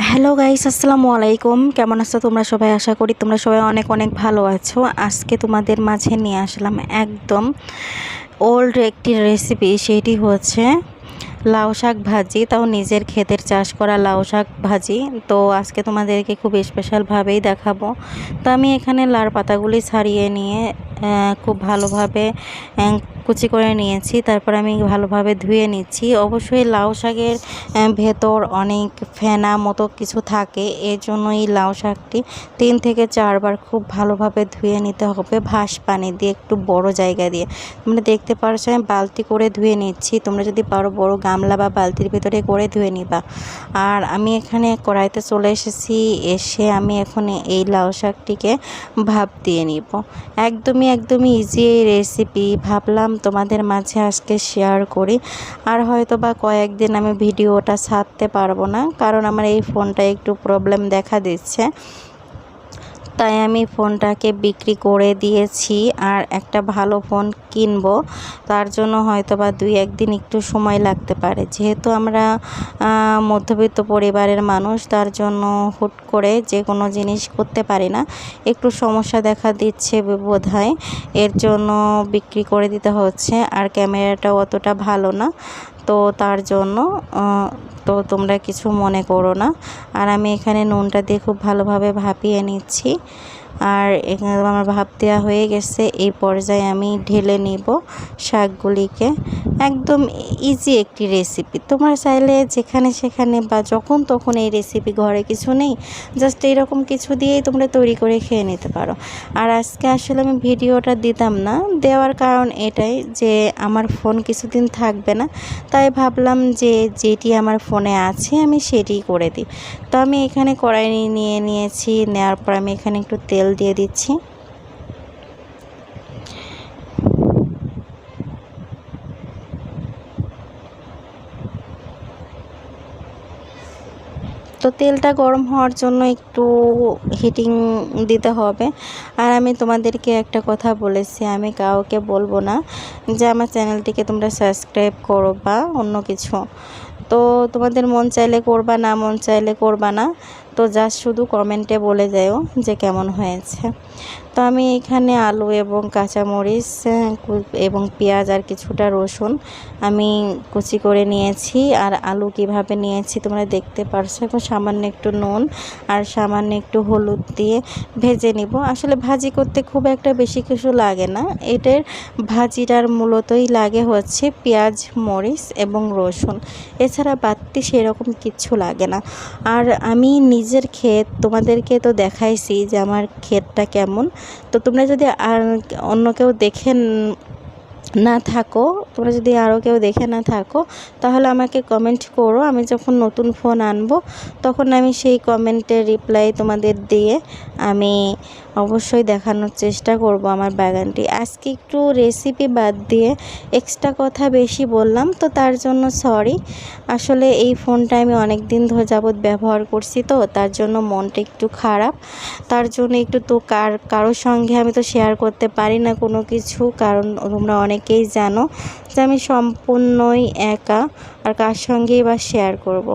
Hello guys আসসালামু আলাইকুম। কেমন আছো তোমরা সবাই? আশা করি তোমরা সবাই অনেক অনেক ভালো আছো। আজকে তোমাদের মাঝে নিয়ে আসলাম একদম ওল্ড একটি রেসিপি সেটি হচ্ছে লাউ শাক ভাজি। তাও নিজের ক্ষেতের চাষ করা লাউ শাক ভাজি। তো আজকে তোমাদেরকে খুব স্পেশালভাবেই দেখাবো। তো আমি এখানে লার পাতাগুলি ছাড়িয়ে নিয়ে খুব ভালোভাবে কুচি করে নিয়েছি, তারপর আমি ভালোভাবে ধুয়ে নিচ্ছি। অবশ্যই লাউ শাকের ভেতর অনেক ফেনা মতো কিছু থাকে এর জন্য এই লাউ শাকটি তিন থেকে চারবার খুব ভালোভাবে ধুয়ে নিতে হবে ভাস পানি দিয়ে, একটু বড় জায়গা দিয়ে। তোমরা দেখতে পারছ, আমি বালতি করে ধুয়ে নিচ্ছি। তোমরা যদি পারো বড় গামলা বা বালতির ভেতরে করে ধুয়ে নিবা। আর আমি এখানে কড়াইতে চলে এসেছি, এসে আমি এখন এই লাউ শাকটিকে ভাপ দিয়ে নিব। একদমই একদমই ইজি এই রেসিপি ভাবলাম তোমাদের মাঝে আজকে শেয়ার করি। আর হয়তো বা কয়েকদিন আমি ভিডিওটা ছাড়তে পারব না, কারণ আমার এই ফোনটা একটু প্রবলেম দেখা দিচ্ছে। তাই আমি ফোনটাকে বিক্রি করে দিয়েছি আর একটা ভালো ফোন কিনবো। তার জন্য হয়তো বা দুই একদিন একটু সময় লাগতে পারে। যেহেতু আমরা মধ্যবিত্ত পরিবারের মানুষ, তার জন্য হুট করে যে কোনো জিনিস করতে পারি না। একটু সমস্যা দেখা দিচ্ছে বোধ এর জন্য বিক্রি করে দিতে হচ্ছে। আর ক্যামেরাটাও অতটা ভালো না। তো তার জন্য তো তোমরা কিছু মনে করো না। আর আমি এখানে নুনটা দিয়ে খুব ভালোভাবে ভাপিয়ে নিচ্ছি। আর এখানে আমার ভাপ দেওয়া হয়ে গেছে। এই পর্যায়ে আমি ঢেলে নিব শাকগুলিকে। একদম ইজি একটি রেসিপি তোমরা চাইলে যেখানে সেখানে বা যখন তখন এই রেসিপি ঘরে কিছু নেই জাস্ট এইরকম কিছু দিয়েই তোমরা তৈরি করে খেয়ে নিতে পারো। আর আজকে আসলে আমি ভিডিওটা দিতাম না, দেওয়ার কারণ এটাই যে আমার ফোন কিছুদিন থাকবে না, তাই ভাবলাম যে যেটি আমার ফোনে আছে আমি সেটি করে দিই। তো আমি এখানে কড়াই নিয়ে নিয়েছি, নেওয়ার পর আমি এখানে একটু তেল দিয়ে দিচ্ছি। তো তেলটা গরম হওয়ার জন্য একটু হিটিং দিতে হবে। আর আমি তোমাদেরকে একটা কথা বলেছি, আমি কাউকে বলব না যে আমার চ্যানেলটিকে তোমরা সাবস্ক্রাইব করো বা অন্য কিছু। তো তোমাদের মন চাইলে করবা, না মন চাইলে করবা না। তো জাস্ট শুধু কমেন্টে বলে যাও যে কেমন হয়েছে। তো আমি এখানে আলু এবং কাঁচামরিচ এবং পেঁয়াজ আর কিছুটা রসুন আমি কুচি করে নিয়েছি। আর আলু কীভাবে নিয়েছি তোমরা দেখতে পারছ। এবং সামান্য একটু নুন আর সামান্য একটু হলুদ দিয়ে ভেজে নিব। আসলে ভাজি করতে খুব একটা বেশি কিছু লাগে না। এটার ভাজিটার মূলতই লাগে হচ্ছে পেঁয়াজ, মরিচ এবং রসুন। এছাড়া বাড়তি সেরকম কিচ্ছু লাগে না। আর আমি নিজের ক্ষেত, তোমাদেরকে তো দেখাইছি যে আমার ক্ষেতটা কেমন। তো তোমরা যদি আর অন্য কেউ দেখে না থাকো, তোমরা যদি আরও কেউ দেখে না থাকো, তাহলে আমাকে কমেন্ট করো। আমি যখন নতুন ফোন আনব, তখন আমি সেই কমেন্টের রিপ্লাই তোমাদের দিয়ে আমি অবশ্যই দেখানোর চেষ্টা করব আমার বাগানটি। আজকে একটু রেসিপি বাদ দিয়ে এক্সট্রা কথা বেশি বললাম, তো তার জন্য সরি আসলে এই ফোনটা আমি অনেক দিন ধরে যাবৎ ব্যবহার করছি তো, তার জন্য মনটা একটু খারাপ। তার জন্য একটু তো কার, কারোর সঙ্গে আমি তো শেয়ার করতে পারি না কোনো কিছু, কারণ তোমরা অনেকেই জানো যে আমি সম্পূর্ণই একা, আর কার সঙ্গেই বা শেয়ার করব।